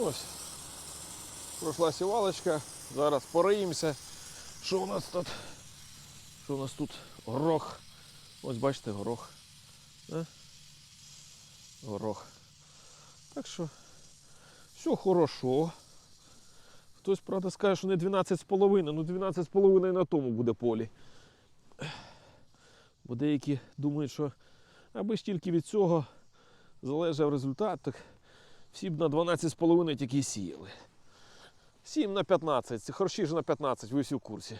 Ось. Пройшла сівалочка. Зараз пориємося. Що у нас тут? Що у нас тут? Горох. Ось бачите, горох. А? Горох. Так що все хорошо. Хтось, правда, скаже, що не 12,5, ну 12,5 на тому буде полі. Бо деякі думають, що аби ж тільки від цього залежав результат, так всі б на 12,5 тільки сіяли. 7 на 15, хороші ж на 15, ви всі в курсі.